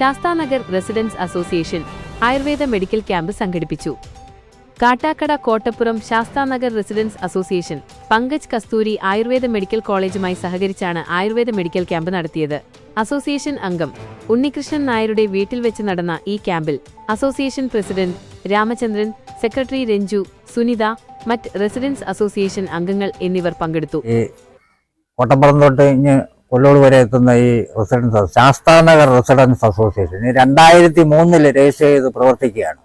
Sasthanagar residence association Ayurveda medical camp സംഘടിപ്പിച്ചു. Kattakada Kottappuram Sasthanagar residence association Pankaj Kasthuri Ayurveda medical കോളേജുമായി സഹകരിച്ചാണ് Ayurveda medical camp നടത്തിയത്. Association അംഗം ഉണ്ണികൃഷ്ണൻ നായരുടെ വീട്ടിൽ വെച്ച് നടന്ന ഈ ക്യാമ്പിൽ association president Ramachandran secretary Ranju Sunitha മറ്റ് റെസിഡൻസ് അസോസിയേഷൻ അംഗങ്ങൾ എന്നിവർ പങ്കെടുത്തു. കോട്ടപ്പുറം തൊട്ട് കൊല്ലൂർ വരെ എത്തുന്ന ഈ റെസിഡൻസ് ശാസ്താനഗർ റെസിഡൻസ് അസോസിയേഷൻ രണ്ടായിരത്തി മൂന്നിൽ രജിസ്റ്റർ ചെയ്ത് പ്രവർത്തിക്കുകയാണ്.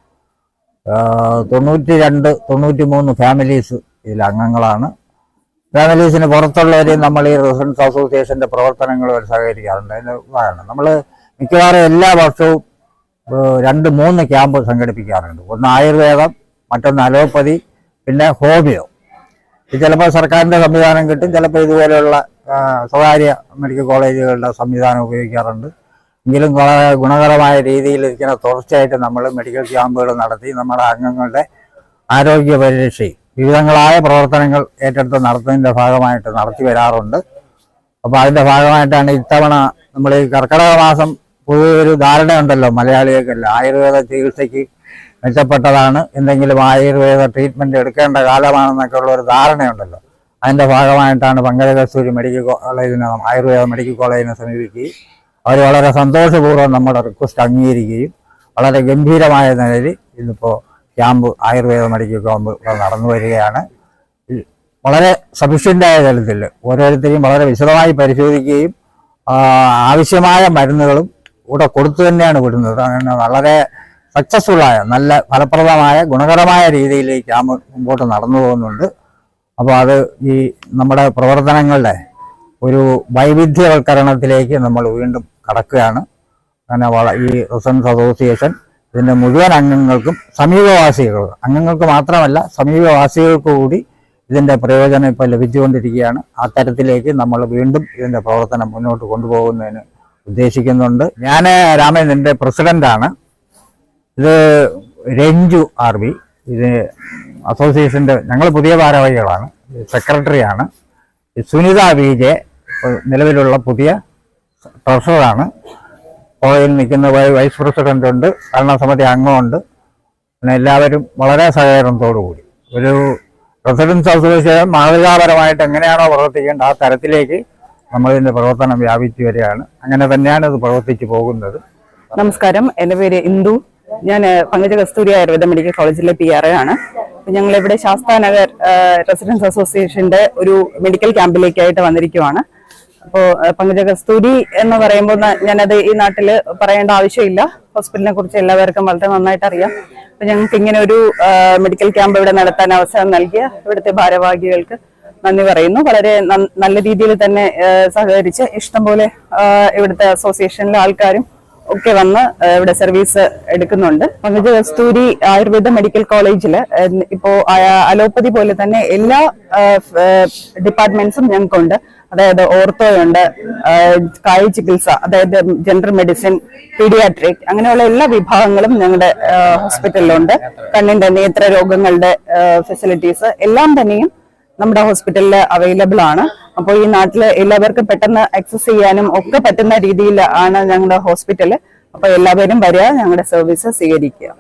തൊണ്ണൂറ്റി രണ്ട് തൊണ്ണൂറ്റി മൂന്ന് ഫാമിലീസ് ഇതിൽ അംഗങ്ങളാണ്. ഫാമിലീസിന് പുറത്തുള്ളവരെയും നമ്മൾ ഈ റെസിഡൻസ് അസോസിയേഷന്റെ പ്രവർത്തനങ്ങളുമായി സഹകരിക്കാറുണ്ട്. അതിന് ഉദാഹരണം നമ്മൾ മിക്കവാറും എല്ലാ വർഷവും രണ്ട് മൂന്ന് ക്യാമ്പ് സംഘടിപ്പിക്കാറുണ്ട്. ഒന്ന് ആയുർവേദം മറ്റൊന്ന് അലോപ്പതി പിന്നെ ഹോമിയോ. ചിലപ്പോൾ സർക്കാരിന്റെ സംവിധാനം കിട്ടും ചിലപ്പോൾ ഇതുപോലെയുള്ള സ്വകാര്യ മെഡിക്കൽ കോളേജുകളുടെ സംവിധാനം ഉപയോഗിക്കാറുണ്ട്. എങ്കിലും വളരെ ഗുണകരമായ രീതിയിൽ ഇരിക്കുന്ന തുടർച്ചയായിട്ട് നമ്മൾ മെഡിക്കൽ ക്യാമ്പുകൾ നടത്തി നമ്മുടെ അംഗങ്ങളുടെ ആരോഗ്യ പരിരക്ഷയും വിവിധങ്ങളായ പ്രവർത്തനങ്ങൾ ഏറ്റെടുത്ത് നടത്തുന്നതിന്റെ ഭാഗമായിട്ട് നടത്തി വരാറുണ്ട്. അപ്പോൾ അതിന്റെ ഭാഗമായിട്ടാണ് ഇത്തവണ നമ്മൾ ഈ കർക്കിടക മാസം പൊതുവെ ഒരു ധാരണയുണ്ടല്ലോ മലയാളികൾക്കല്ല. ആയുർവേദ ചികിത്സയ്ക്ക് മെച്ചപ്പെട്ടതാണ്. എന്തെങ്കിലും ആയുർവേദ ട്രീറ്റ്മെന്റ് എടുക്കേണ്ട കാലമാണെന്നൊക്കെ ഉള്ള ഒരു ധാരണയുണ്ടല്ലോ. അതിന്റെ ഭാഗമായിട്ടാണ് പങ്കജകസ്തൂരി മെഡിക്കൽ കോളേജിനെ ആയുർവേദ മെഡിക്കൽ കോളേജിനെ സമീപിക്കുകയും അവർ വളരെ സന്തോഷപൂർവം നമ്മുടെ റിക്വസ്റ്റ് അംഗീകരിക്കുകയും വളരെ ഗംഭീരമായ നിലയിൽ ഇന്നിപ്പോൾ ക്യാമ്പ് ആയുർവേദ മെഡിക്കൽ ക്യാമ്പ് നടന്നു വരികയാണ്. വളരെ സഫിഷ്യന്റായ തലത്തിൽ ഓരോരുത്തരെയും വളരെ വിശദമായി പരിശോധിക്കുകയും ആവശ്യമായ മരുന്നുകളും ഇവിടെ കൊടുത്തു തന്നെയാണ് വിടുന്നത്. അങ്ങനെ വളരെ സക്സസ്ഫുള്ളായ നല്ല ഫലപ്രദമായ ഗുണകരമായ രീതിയിലേക്ക് ആ മുമ്പോട്ട് നടന്നു പോകുന്നുണ്ട്. അപ്പോൾ അത് ഈ നമ്മുടെ പ്രവർത്തനങ്ങളുടെ ഒരു വൈവിധ്യവൽക്കരണത്തിലേക്ക് നമ്മൾ വീണ്ടും കടക്കുകയാണ്. അങ്ങനെ വള ഈ റെസിഡൻസ് അസോസിയേഷൻ ഇതിന്റെ മുഴുവൻ അംഗങ്ങൾക്കും സമീപവാസികൾ അംഗങ്ങൾക്ക് മാത്രമല്ല സമീപവാസികൾക്ക് കൂടി ഇതിന്റെ പ്രയോജനം ഇപ്പോൾ ലഭിച്ചുകൊണ്ടിരിക്കുകയാണ്. ആ തരത്തിലേക്ക് നമ്മൾ വീണ്ടും ഇതിന്റെ പ്രവർത്തനം മുന്നോട്ട് കൊണ്ടുപോകുന്നതിന് ഉദ്ദേശിക്കുന്നുണ്ട്. ഞാൻ രാമേന്ദ്രന്റെ പ്രസിഡന്റാണ് ഇത് രഞ്ജു ആർ ബി ഇത് അസോസിയേഷന്റെ ഞങ്ങൾ പുതിയ ഭാരവാഹികളാണ്. സെക്രട്ടറിയാണ് സുനിത വി ജെ നിലവിലുള്ള പുതിയ ട്രഷററാണ്. ഓയിൽ നിൽക്കുന്ന വൈസ് പ്രസിഡന്റ് ഉണ്ട് ഭരണസമിതി അംഗമുണ്ട്. പിന്നെ എല്ലാവരും വളരെ സഹകരണത്തോടു കൂടി ഒരു റെസിഡൻസ് അസോസിയേഷൻ മാതൃകാപരമായിട്ട് എങ്ങനെയാണോ പ്രവർത്തിക്കേണ്ട ആ തരത്തിലേക്ക് നമ്മളിതിന്റെ പ്രവർത്തനം വ്യാപിച്ചു വരികയാണ്. അങ്ങനെ തന്നെയാണ് ഇത് പ്രവർത്തിച്ചു പോകുന്നത്. നമസ്കാരം. എന്റെ പേര് ഇന്ദു. ഞാൻ പങ്കജ കസ്തൂരി ആയുർവേദ മെഡിക്കൽ കോളേജിലെ പി ആർ ആണ്. ഞങ്ങൾ ഇവിടെ ശാസ്താനഗർ റെസിഡൻസ് അസോസിയേഷന്റെ ഒരു മെഡിക്കൽ ക്യാമ്പിലേക്കായിട്ട് വന്നിരിക്കുവാണ്. അപ്പോൾ പങ്കജ കസ്തൂരി എന്ന് പറയുമ്പോൾ ഞാനത് ഈ നാട്ടിൽ പറയേണ്ട ആവശ്യമില്ല. ഹോസ്പിറ്റലിനെ കുറിച്ച് എല്ലാവർക്കും വളരെ നന്നായിട്ട് അറിയാം. അപ്പൊ ഞങ്ങൾക്ക് ഇങ്ങനെ ഒരു മെഡിക്കൽ ക്യാമ്പ് ഇവിടെ നടത്താൻ അവസരം നൽകിയ ഇവിടുത്തെ ഭാരവാഹികൾക്ക് നന്ദി പറയുന്നു. വളരെ നല്ല രീതിയിൽ തന്നെ സഹകരിച്ച് ഇഷ്ടംപോലെ ഇവിടുത്തെ അസോസിയേഷനിലെ ആൾക്കാരും ഒക്കെ വന്ന് ഇവിടെ സർവീസ് എടുക്കുന്നുണ്ട്. പങ്കജ കസ്തൂരി ആയുർവേദ മെഡിക്കൽ കോളേജിൽ ഇപ്പോ അലോപ്പതി പോലെ തന്നെ എല്ലാ ഡിപ്പാർട്ട്മെന്റ്സും ഞങ്ങൾക്കുണ്ട്. അതായത് ഓർത്തോയുണ്ട് കായ ചികിത്സ അതായത് ജനറൽ മെഡിസിൻ പീഡിയാട്രിക് അങ്ങനെയുള്ള എല്ലാ വിഭാഗങ്ങളും ഞങ്ങളുടെ ഹോസ്പിറ്റലിലുണ്ട്. കണ്ണിന്റെ നേത്ര രോഗങ്ങളുടെ ഫെസിലിറ്റീസ് എല്ലാം തന്നെയും നമ്മുടെ ഹോസ്പിറ്റലിൽ അവൈലബിൾ ആണ്. അപ്പോൾ ഈ നാട്ടിൽ എല്ലാവർക്കും പെട്ടെന്ന് ആക്സസ് ചെയ്യാനും ഒക്കെ പറ്റുന്ന രീതിയിൽ ആണ് ഞങ്ങളുടെ ഹോസ്പിറ്റൽ അപ്പോൾ എല്ലാവരും വരിക ഞങ്ങളുടെ സർവീസ് സ്വീകരിക്കുക.